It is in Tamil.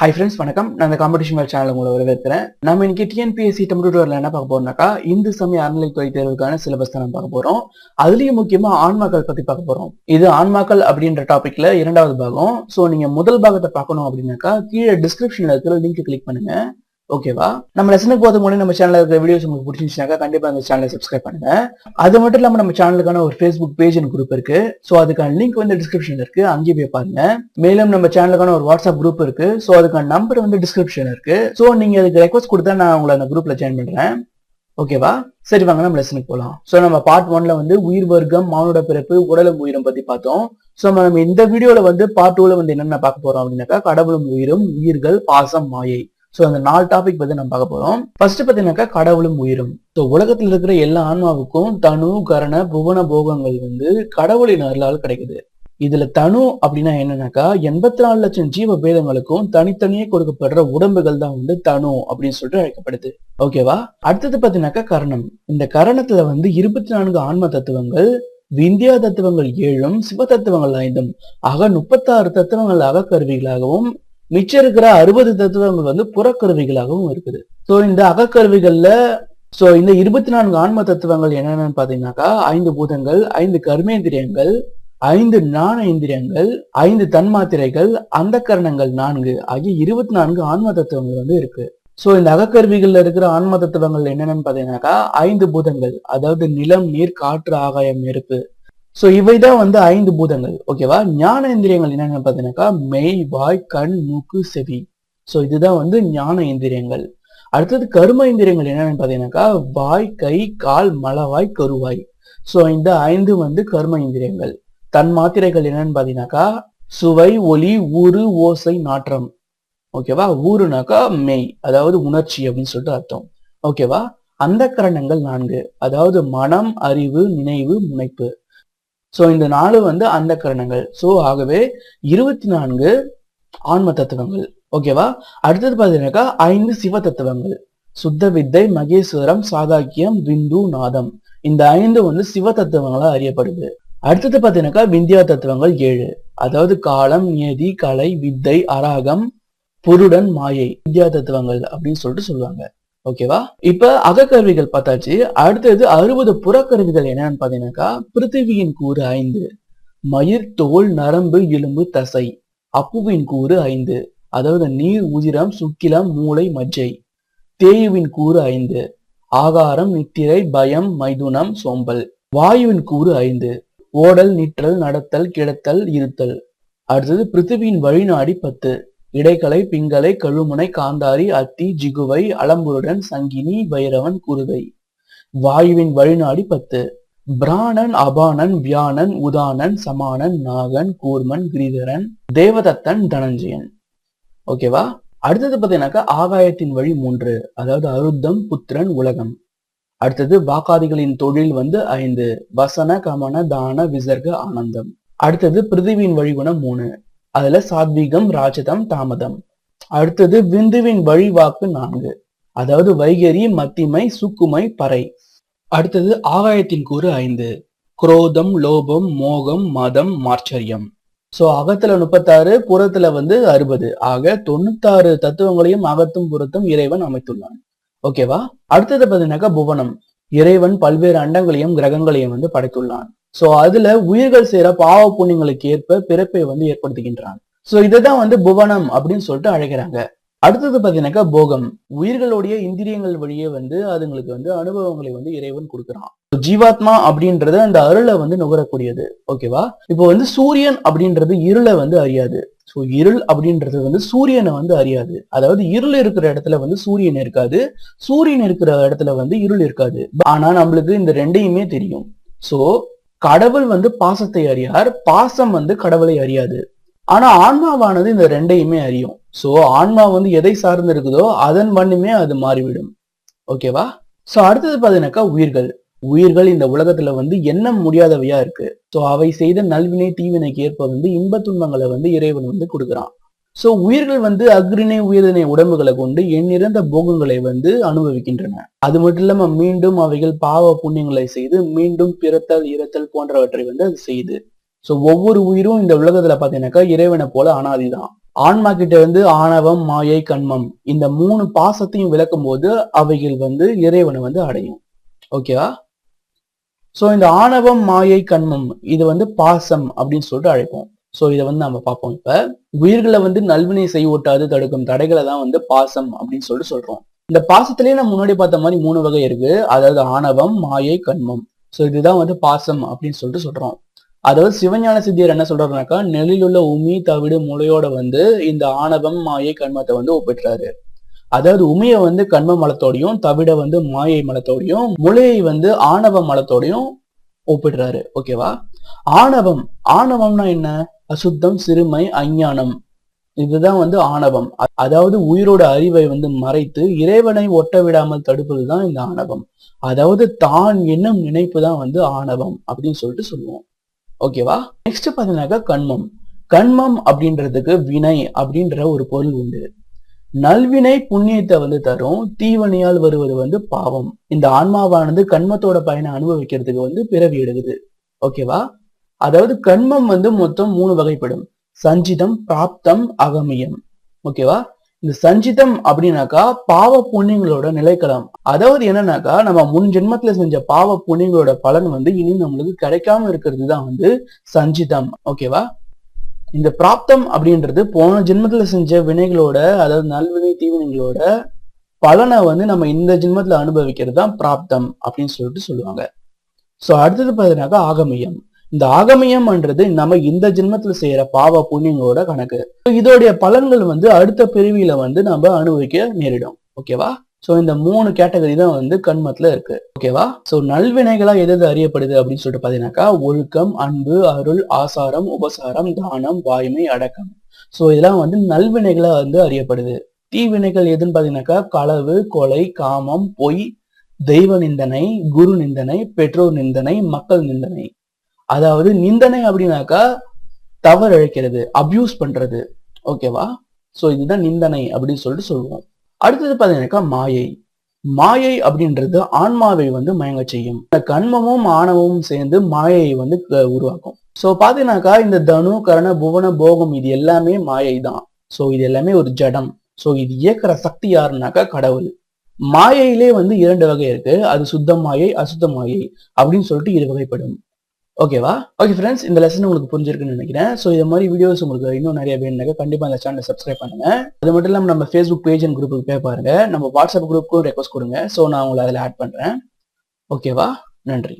ஹை ஃப்ரெண்ட்ஸ் வணக்கம். நான் இந்த காம்படிஷன் மேல் சேனல் உங்களை வரவேற்கிறேன். நம்ம இன்னைக்கு டிஎன்பிஎஸ்சி டெம்ப்ளூட்டர்ல என்ன பார்க்க போறோம்னாக்கா இந்து சமய அறநிலைத்துறை தேர்வுக்கான சிலபஸ் தான் நம்ம பார்க்க போறோம். அதுலயும் முக்கியமா ஆன்மாக்கள் பத்தி பார்க்க போறோம். இது ஆன்மாக்கள் அப்படின்ற டாபிக்ல இரண்டாவது பாகம். சோ நீங்க முதல் பாகத்தை பார்க்கணும் அப்படின்னாக்கா கீழே டிஸ்கிரிப்ஷன்ல இருக்கிற லிங்க் கிளிக் பண்ணுங்க. ஓகேவா? நம்ம லெசனுக்கு போதும் முன்னாடி நம்ம சேனலில் இருக்கிற வீடியோஸ் உங்களுக்கு பிடிச்சிருந்துச்சுனாக்கா கண்டிப்பா அந்த சேனலை சப்ஸ்கிரைப் பண்ணுங்க. அது மட்டும் இல்லாம நம்ம சேனலுக்கான ஒரு ஃபேஸ்புக் பேஜ் குரூப் இருக்கு. சோ அதுக்கான லிங்க் வந்து டிஸ்கிரிப்ஷன் இருக்கு. அங்கேயே போய் பாருங்க. மேலும் நம்ம சேனலுக்கான ஒரு வாட்ஸ்அப் குரூப் இருக்கு. சோ அதுக்கான நம்பர் வந்து டிஸ்கிரிப்ஷன் இருக்கு. சோ நீங்க அதுக்கு ரெக்வஸ்ட் கொடுத்தா நான் உங்களை அந்த குரூப்ல ஜாயின் பண்றேன். ஓகேவா? சரி வாங்க நம்ம லெசனுக்கு போகலாம் சோ நம்ம பார்ட் ஒன்ல வந்து உயிர் வர்க்கம் மானோட பிறப்பு உடலும் உயிரும் பத்தி பார்த்தோம். சோ நம்ம இந்த வீடியோல வந்து பார்ட் டூல வந்து என்னென்ன பார்க்க போறோம் அப்படின்னாக்கா கடவுளும் உயிரும் உயிர்கள் பாசம் மாயை. சோ அந்த நாலு டாபிக் பத்தி நம்ம பார்க்க போறோம். ஃபர்ஸ்ட் பாத்தீங்கன்னாக்கா கடவுளும் உயிரும். ஸோ உலகத்துல இருக்கிற எல்லா ஆன்மாவுக்கும் தனு கரண புவன போகங்கள் வந்து கடவுளின் அருளால் கிடைக்குது. இதுல தனு அப்படின்னா என்னன்னாக்கா எண்பத்தி நாலு லட்சம் ஜீவ பேதங்களுக்கும் தனித்தனியே கொடுக்கப்படுற உடம்புகள் தான் வந்து தனு அப்படின்னு சொல்லிட்டு அழைக்கப்படுது. ஓகேவா அடுத்தது பாத்தீங்கன்னாக்கா கரணம். இந்த கரணத்துல வந்து இருபத்தி நான்கு ஆன்ம தத்துவங்கள் விந்தியா தத்துவங்கள் ஏழும் சிவ தத்துவங்கள் ஐந்தும் ஆக முப்பத்தாறு தத்துவங்கள் அகக்கருவிகளாகவும் மிச்சம் இருக்கிற அறுபது தத்துவங்கள் வந்து புறக்கருவிகளாகவும் இருக்குது. சோ இந்த அகக்கருவிகள்ல சோ இந்த இருபத்தி நான்கு ஆன்ம தத்துவங்கள் என்னென்னு பாத்தீங்கன்னாக்கா ஐந்து பூதங்கள் ஐந்து கர்மேந்திரியங்கள் ஐந்து ஞான இந்திரியங்கள் ஐந்து தன்மாத்திரைகள் அந்த கரணங்கள் நான்கு ஆகிய இருபத்தி நான்கு ஆன்ம தத்துவங்கள் வந்து இருக்கு. சோ இந்த அகக்கருவிகள்ல இருக்கிற ஆன்ம தத்துவங்கள் என்னென்னு பாத்தீங்கன்னாக்கா ஐந்து பூதங்கள் அதாவது நிலம் நீர் காற்று ஆகாயம் நெருப்பு சோ இவைதான் வந்து ஐந்து பூதங்கள் ஓகேவா ஞான இந்திரியங்கள் என்னென்னு பாத்தீங்கன்னாக்கா மெய் வாய் கண் மூக்கு செவி. சோ இதுதான் வந்து ஞான இந்திரியங்கள். அடுத்தது கரும இந்திரியங்கள் என்னன்னு பாத்தீங்கன்னாக்கா வாய் கை கால் மலவாய் கருவாய். சோ இந்த ஐந்து வந்து கர்ம இந்திரியங்கள். தன் மாத்திரைகள் என்னன்னு பார்த்தீங்கன்னாக்கா சுவை ஒலி ஊறு ஓசை நாற்றம். ஓகேவா ஊருனாக்கா மெய் அதாவது உணர்ச்சி அப்படின்னு சொல்லிட்டு அர்த்தம். ஓகேவா அந்த கரணங்கள் நான்கு. அதாவது மனம் அறிவு நினைவு முனைப்பு. ஸோ இந்த நாலு வந்து அந்த கரணங்கள். ஸோ ஆகவே இருபத்தி நான்கு ஆன்ம தத்துவங்கள். ஓகேவா அடுத்தது பார்த்தீங்கன்னாக்கா ஐந்து சிவ தத்துவங்கள். சுத்த வித்தை மகேஸ்வரம் சாதாக்கியம் பிந்து நாதம். இந்த ஐந்து வந்து சிவ தத்துவங்களா அறியப்படுது. அடுத்தது பார்த்தீங்கன்னாக்கா விந்தியா தத்துவங்கள் ஏழு. அதாவது காலம் நியதி கலை வித்தை அராகம் புருடன் மாயை. வித்யா தத்துவங்கள் அப்படின்னு சொல்லிட்டு சொல்லுவாங்க. ஓகேவா? இப்ப அகக்கருவிகள் பார்த்தாச்சு. அடுத்தது அறுபது புறக்கருவிகள் என்னன்னு பாத்தீங்கன்னாக்கா பிருத்திவியின் கூறு ஐந்து மயிர் தோல் நரம்பு எலும்பு தசை. அப்புவின் கூறு ஐந்து அதாவது நீர் உதிரம் சுக்கிலம் மூளை மஜ்ஜை. தேயுவின் கூறு ஐந்து ஆகாரம் நித்திரை பயம் மைதுனம் சோம்பல். வாயுவின் கூறு ஐந்து ஓடல் நிற்றல் நடத்தல் கிடத்தல் இருத்தல். அடுத்தது பிருத்திவியின் வழிநாடி பத்து இடைக்கலை பிங்கலை கழுமுனை காந்தாரி அத்தி ஜிகுவை அலம்புருடன் சங்கினி பைரவன் குருதை. வாயுவின் வழிநாடி பத்து. பிராணன் அபானன் வியானன் உதானன் சமானன் நாகன் கூர்மன் கிரிதரன் தேவதத்தன் தனஞ்சயன். ஓகேவா அடுத்தது பாத்தீங்கன்னாக்கா ஆகாயத்தின் வழி மூன்று. அதாவது அருத்தம் புத்திரன் உலகம். அடுத்தது வாக்காதிகளின் தொழில் வந்து ஐந்து. வசன கமன தான விசர்க ஆனந்தம். அடுத்தது பிருத்திவியின் வழிகுணம் மூணு. அதுல சாத்வீகம் ராஜதம் தாமதம். அடுத்தது விந்துவின் வழிவாக்கு நான்கு. அதாவது வைகரி மத்திமை சுக்குமை பறை. அடுத்தது ஆகாயத்தின் கூறு ஐந்து. குரோதம் லோபம் மோகம் மதம் மார்ச்சரியம். சோ அகத்துல முப்பத்தாறு புறத்துல வந்து அறுபது. ஆக தொண்ணூத்தாறு தத்துவங்களையும் அகத்தும் புறத்தும் இறைவன் அமைத்துள்ளான். ஓகேவா அடுத்தது பாத்தீங்கன்னாக்கா புவனம். இறைவன் பல்வேறு அண்டங்களையும் கிரகங்களையும் வந்து படைத்துள்ளான். சோ அதுல உயிர்கள் செய்யற பாவ புண்ணியங்களுக்கு ஏற்ப பிறப்பை வந்து ஏற்படுத்துகின்றான். சோ இதுதான் வந்து புவனம் அப்படின்னு சொல்லிட்டு அழைக்கிறாங்க. அடுத்தது பாத்தீங்கன்னாக்கா போகம். உயிர்களுடைய இந்திரியங்கள் வழியே வந்து அதுங்களுக்கு வந்து அனுபவங்களை வந்து இறைவன் கொடுக்குறான். ஜீவாத்மா அப்படின்றது அந்த அருளை வந்து நுகரக்கூடியது. ஓகேவா இப்போ வந்து சூரியன் அப்படின்றது இருளை வந்து அறியாது. ஸோ இருள் அப்படின்றது வந்து சூரியனை வந்து அறியாது. அதாவது இருள் இருக்கிற இடத்துல வந்து சூரியன் இருக்காது. சூரியன் இருக்கிற இடத்துல வந்து இருள் இருக்காது. ஆனா நம்மளுக்கு இந்த ரெண்டையுமே தெரியும். சோ கடவுள் வந்து பாசத்தை அறியார் பாசம் வந்து கடவுளை அறியாது. ஆனா ஆன்மாவானது இந்த ரெண்டையுமே அறியும். சோ ஆன்மா வந்து எதை சார்ந்து இருக்குதோ அதன் வண்ணமே அது மாறிவிடும். ஓகேவா சோ அடுத்தது பாத்தீங்கன்னாக்கா உயிர்கள். உயிர்கள் இந்த உலகத்துல வந்து எண்ண முடியாதவையா இருக்கு. சோ அவை செய்த நல்வினை தீவினைக்கு ஏற்ப வந்து இன்ப துன்பங்களை வந்து இறைவன் வந்து கொடுக்குறான். சோ உயிர்கள் வந்து அக்ரிணை உயிரினை உடம்புகளை கொண்டு எண்ணிறந்த போகங்களை வந்து அனுபவிக்கின்றன. அது மட்டும் இல்லாம மீண்டும் அவைகள் பாவ புண்ணியங்களை செய்து மீண்டும் பிறத்தல் இறத்தல் போன்றவற்றை வந்து அது செய்யுது சோ ஒவ்வொரு உயிரும் இந்த உலகத்துல பாத்தீங்கன்னாக்கா இறைவனை போல அனாதிதான். ஆன்மா கிட்ட வந்து ஆணவம் மாயை கண்மம் இந்த மூணு பாசத்தையும் விளக்கும் போது அவைகள் வந்து இறைவனை வந்து அடையும். ஓகேவா சோ இந்த ஆணவம் மாயை கண்மம் இது வந்து பாசம் அப்படின்னு சொல்லிட்டு அழைப்போம். ஸோ இதை வந்து நம்ம பார்ப்போம். இப்போ உயிர்களை வந்து நல்வினை செய்வோட்டாது தடுக்கும் தடைகளை தான் வந்து பாசம் அப்படின்னு சொல்லிட்டு சொல்றோம். இந்த பாசத்திலேயே நம்ம முன்னாடி பார்த்த மாதிரி மூணு வகை இருக்கு. அதாவது ஆணவம் மாயை கண்மம். ஸோ இதுதான் வந்து பாசம் அப்படின்னு சொல்லிட்டு சொல்றோம். அதாவது சிவஞான சித்தியர் என்ன சொல்றாருனாக்கா நெல்லில் உள்ள உமி தவிடு முளையோட வந்து இந்த ஆணவம் மாயை கண்மத்தை வந்து ஒப்பிடுறாரு. அதாவது உமிய வந்து கண்ம மலத்தோடையும் தவிட வந்து மாயை மலத்தோடையும் முளையை வந்து ஆணவ மலத்தோடையும் ஒப்பிடுறாரு ஓகேவா ஆணவம். ஆணவம்னா என்ன? அசுத்தம் சிறுமை அஞ்ஞானம். இதுதான் வந்து ஆணவம். அதாவது உயிரோட அறிவை வந்து மறைத்து இறைவனை ஒட்ட விடாமல் தடுப்பதுதான் இந்த ஆணவம். அதாவது தான் என்னும் நினைப்பு தான் வந்து ஆணவம் அப்படின்னு சொல்லிட்டு சொல்லுவோம். ஓகேவா நெக்ஸ்ட் பார்த்தீங்கன்னாக்கா கண்மம். கண்மம் அப்படின்றதுக்கு வினை அப்படின்ற ஒரு பொருள் உண்டு. நல்வினை புண்ணியத்தை வந்து தரும் தீவனையால் வருவது வந்து பாவம். இந்த ஆன்மாவானது கண்மத்தோட பயனை அனுபவிக்கிறதுக்கு வந்து பிறவி எடுக்குது. ஓகேவா அதாவது கண்மம் வந்து மொத்தம் மூணு வகைப்படும். சஞ்சிதம் பிராப்தம் அகமியம். ஓகேவா இந்த சஞ்சிதம் அப்படின்னாக்கா பாவ புண்ணியங்களோட நிலைக்களம் அதாவது என்னன்னாக்கா நம்ம முன் ஜென்மத்துல செஞ்ச பாவ புண்ணியங்களோட பலன் வந்து இனி நம்மளுக்கு கிடைக்காம இருக்கிறது தான் வந்து சஞ்சிதம். ஓகேவா இந்த பிராப்தம் அப்படின்றது போன ஜென்மத்துல செஞ்ச வினைகளோட அதாவது நல்வினை தீவினைகளோட பலனை வந்து நம்ம இந்த ஜென்மத்துல அனுபவிக்கிறது தான் பிராப்தம் அப்படின்னு சொல்லிட்டு சொல்லுவாங்க. சோ அடுத்தது பார்த்தீங்கன்னாக்கா ஆகமியம். இந்த ஆகமியம்ன்றது நம்ம இந்த ஜென்மத்துல செய்யற பாவ புண்ணியங்களோட கணக்கு. இதோடைய பலன்கள் வந்து அடுத்த பிரிவியில வந்து நம்ம அனுபவிக்க நேரிடும். ஓகேவா ஸோ இந்த மூணு கேட்டகரி தான் வந்து கண்மத்துல இருக்கு. ஓகேவா ஸோ நல்வினைகளா எது எது அறியப்படுது அப்படின்னு சொல்லிட்டு பாத்தீங்கன்னாக்கா ஒழுக்கம் அன்பு அருள் ஆசாரம் உபசாரம் தானம் வாய்மை அடக்கம். ஸோ இதெல்லாம் வந்து நல்வினைகளா வந்து அறியப்படுது. தீவினைகள் எதுன்னு பாத்தீங்கன்னாக்கா களவு கொலை காமம் பொய் தெய்வ நிந்தனை குரு நிந்தனை பெற்றோர் நிந்தனை மக்கள் நிந்தனை. அதாவது நிந்தனை அப்படின்னாக்கா தவறு அழைக்கிறது அபியூஸ் பண்றது. ஓகேவா ஸோ இதுதான் நிந்தனை அப்படின்னு சொல்லிட்டு சொல்லுவோம். அடுத்தது பாத்தீங்கன்னாக்கா மாயை. மாயை அப்படின்றது ஆன்மாவை வந்து மயங்க செய்யும். இந்த கண்மமும் ஆணவமும் சேர்ந்து மாயையை வந்து உருவாக்கும். சோ பார்த்தீங்கன்னாக்கா இந்த தனு கரண புவன போகம் இது எல்லாமே மாயை தான். சோ இது எல்லாமே ஒரு ஜடம். சோ இது இயக்குற சக்தி யாருன்னாக்கா கடவுள். மாயையிலே வந்து இரண்டு வகை இருக்கு. அது சுத்த மாயை அசுத்த மாயை அப்படின்னு சொல்லிட்டு இரு வகைப்படும். ஓகேவா ஓகே ஃப்ரெண்ட்ஸ் இந்த லெசன் உங்களுக்கு புரிஞ்சிருக்குன்னு நினைக்கிறேன். ஸோ இது மாதிரி வீடியோஸ் உங்களுக்கு இன்னும் நிறைய வேணுனாக்க கண்டிப்பாக இந்த சேனலை சப்ஸ்கிரைப் பண்ணுங்க. அது மட்டும் இல்லாமல் நம்ம ஃபேஸ்புக் பேஜ் அண்ட் குரூப்புக்கு போய் பாருங்க. நம்ம வாட்ஸ்அப் குரூப்புக்கும் ரெக்வஸ்ட் கொடுங்க. ஸோ நான் உங்களை அதில் ஆட் பண்ணுறேன் ஓகேவா நன்றி.